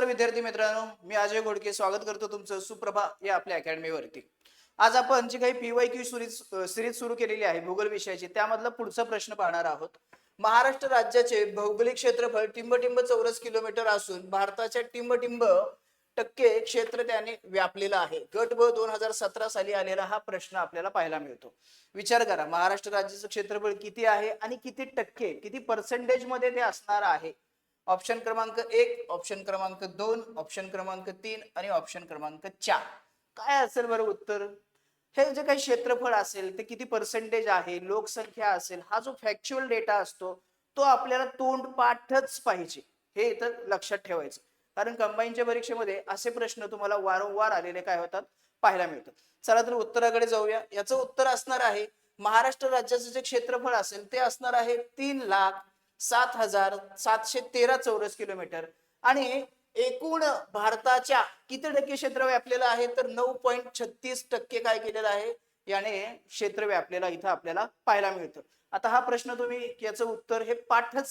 नमस्कार विद्यार्थी मित्रांनो मी अजय घोडके स्वागत करतो तुमचं सुप्रभा या आपल्या अकॅडमीवरती. आज आपण जी काही पीवाय क्यू सिरीज सिरीज सुरू केलेली आहे भूगोल विषयाची त्यामधला पुढचा प्रश्न पाहणार आहोत. महाराष्ट्र राज्याचे भौगोलिक क्षेत्रफळ टिंबटिंब चौरस किलोमीटर असून भारताच्या टिंबटिंब टक्के क्षेत्र त्याने व्यापलेलं आहे. गट ब दोन हजार सतरा साली आलेला हा प्रश्न आपल्याला पाहायला मिळतो. विचार करा महाराष्ट्र राज्याचं क्षेत्रफळ किती आहे आणि किती टक्के किती पर्सेंटेजमध्ये ते असणार आहे? ऑप्शन क्रमांक एक ऑप्शन क्रमांक दोन ऑप्शन क्रमांक तीन आणि ऑप्शन क्रमांक चार. काय असेल बरं उत्तर? हे जे काही क्षेत्रफळ असेल ते किती पर्सेंटेज आहे लोकसंख्या असेल हा जो फॅक्च्युअल डेटा असतो तो आपल्याला तोंड पाठच पाहिजे. हे इथं लक्षात ठेवायचं. कारण कंबाईनच्या परीक्षेमध्ये असे प्रश्न तुम्हाला वारंवार आलेले काय होतात? पाहायला मिळतात चला तर उत्तराकडे जाऊया. याचं उत्तर असणार आहे महाराष्ट्र राज्याचं जे क्षेत्रफळ असेल ते असणार आहे तीन लाख सात हजार सातशे तेरा चौरस किलोमीटर. आणि एकूण भारताच्या किती टक्के क्षेत्र व्यापलेलं आहे? तर नऊ पॉईंट छत्तीस टक्के काय केलेलं आहे? याने क्षेत्र व्यापलेला इथं आपल्याला पाहायला मिळतं. आता हा प्रश्न तुम्ही याचं उत्तर हे पाठच